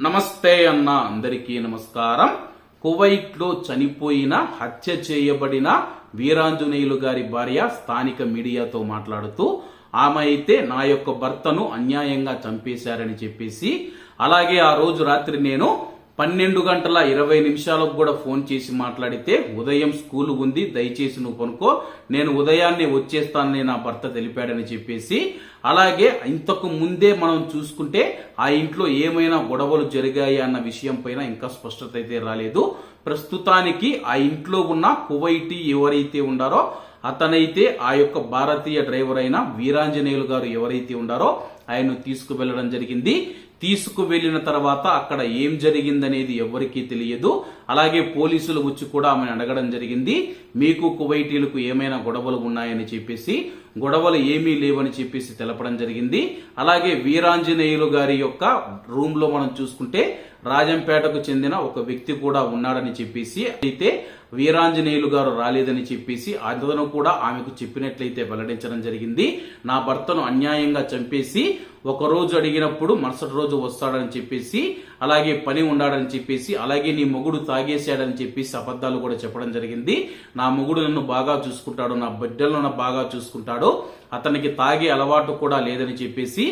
నమస్తే అన్న అందరికీ నమస్కారం. కువైట్లో చనిపోయిన హత్య చేయబడిన వీరాంజనేయులు గారి భార్య స్థానిక మీడియాతో మాట్లాడుతూ ఆమె అయితే నా యొక్క భర్తను అన్యాయంగా చంపేశారని చెప్పేసి అలాగే ఆ రోజు రాత్రి నేను పన్నెండు గంటల ఇరవై నిమిషాలకు కూడా ఫోన్ చేసి మాట్లాడితే ఉదయం స్కూల్ ఉంది దయచేసి నువ్వు కొనుక్కో నేను ఉదయాన్నే వచ్చేస్తానని నా భర్త తెలిపాడని చెప్పేసి అలాగే ఇంతకు ముందే మనం చూసుకుంటే ఆ ఇంట్లో ఏమైనా గొడవలు జరిగాయి అన్న విషయం పైన ఇంకా స్పష్టత అయితే రాలేదు. ప్రస్తుతానికి ఆ ఇంట్లో ఉన్న కువైటీ ఎవరైతే ఉండారో అతనైతే ఆ యొక్క భారతీయ డ్రైవర్ అయిన వీరాంజనేయులు గారు ఎవరైతే ఉండారో ఆయన్ను తీసుకువెళ్ళడం జరిగింది. తీసుకువెళ్ళిన తర్వాత అక్కడ ఏం జరిగిందనేది ఎవరికీ తెలియదు. అలాగే పోలీసులు వచ్చి కూడా ఆమెను అడగడం జరిగింది. మీకు కువైటీలకు ఏమైనా గొడవలు ఉన్నాయని చెప్పేసి గొడవలు ఏమీ లేవని చెప్పేసి తెలపడం జరిగింది. అలాగే వీరాంజనేయులు గారి యొక్క రూమ్లో మనం చూసుకుంటే రాజంపేటకు చెందిన ఒక వ్యక్తి కూడా ఉన్నాడని చెప్పేసి అయితే వీరాంజనేయులు గారు రాలేదని చెప్పేసి అతను కూడా ఆమెకు చెప్పినట్లయితే వెల్లడించడం జరిగింది. నా భర్తను అన్యాయంగా చంపేసి ఒకరోజు అడిగినప్పుడు మరుసటి రోజు వస్తాడని చెప్పేసి అలాగే పని ఉండాడని చెప్పేసి అలాగే నీ మొగుడు తాగేశాడని చెప్పేసి అబద్ధాలు కూడా చెప్పడం జరిగింది. నా మొగుడు నన్ను బాగా చూసుకుంటాడు నా బిడ్డలను నన్ను బాగా చూసుకుంటాడు అతనికి తాగే అలవాటు కూడా లేదని చెప్పేసి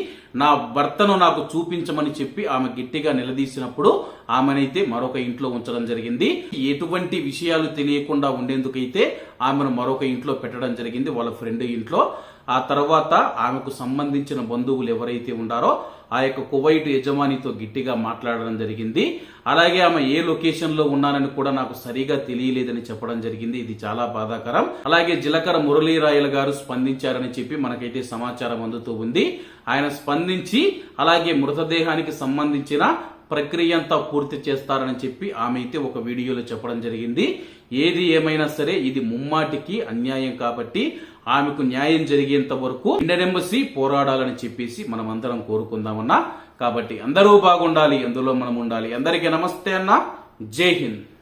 నా భర్తను నాకు చూపించమని చెప్పి ఆమె గట్టిగా నిలదీసినప్పుడు ఆమెనైతే మరొక ఇంట్లో ఉంచడం జరిగింది. ఎటువంటి విషయాలు తెలియకుండా ఉండేందుకైతే ఆమెను మరొక ఇంట్లో పెట్టడం జరిగింది వాళ్ళ ఫ్రెండ్ ఇంట్లో. ఆ తర్వాత ఆమెకు సంబంధించిన బంధువులు ఎవరైతే ఉండారో ఆ యొక్క కువైట్ యజమానితో గట్టిగా మాట్లాడడం జరిగింది. అలాగే ఆమె ఏ లొకేషన్లో ఉన్నానని కూడా నాకు సరిగా తెలియలేదని చెప్పడం జరిగింది. ఇది చాలా బాధాకరం. అలాగే జిలకర మురళీరాయల గారు స్పందించారని చెప్పి మనకైతే సమాచారం అందుతూ ఉంది. ఆయన స్పందించి అలాగే మృతదేహానికి సంబంధించిన ప్రక్రియ అంతా పూర్తి చేస్తారని చెప్పి ఆమె అయితే ఒక వీడియోలో చెప్పడం జరిగింది. ఏది ఏమైనా సరే ఇది ముమ్మాటికి అన్యాయం కాబట్టి ఆమెకు న్యాయం జరిగేంత వరకు ఇండియన్ ఎంబసీ పోరాడాలని చెప్పేసి మనం అందరం కోరుకుందామన్నా. కాబట్టి అందరూ బాగుండాలి అందులో మనం ఉండాలి అందరికీ నమస్తే అన్న. జై హింద్.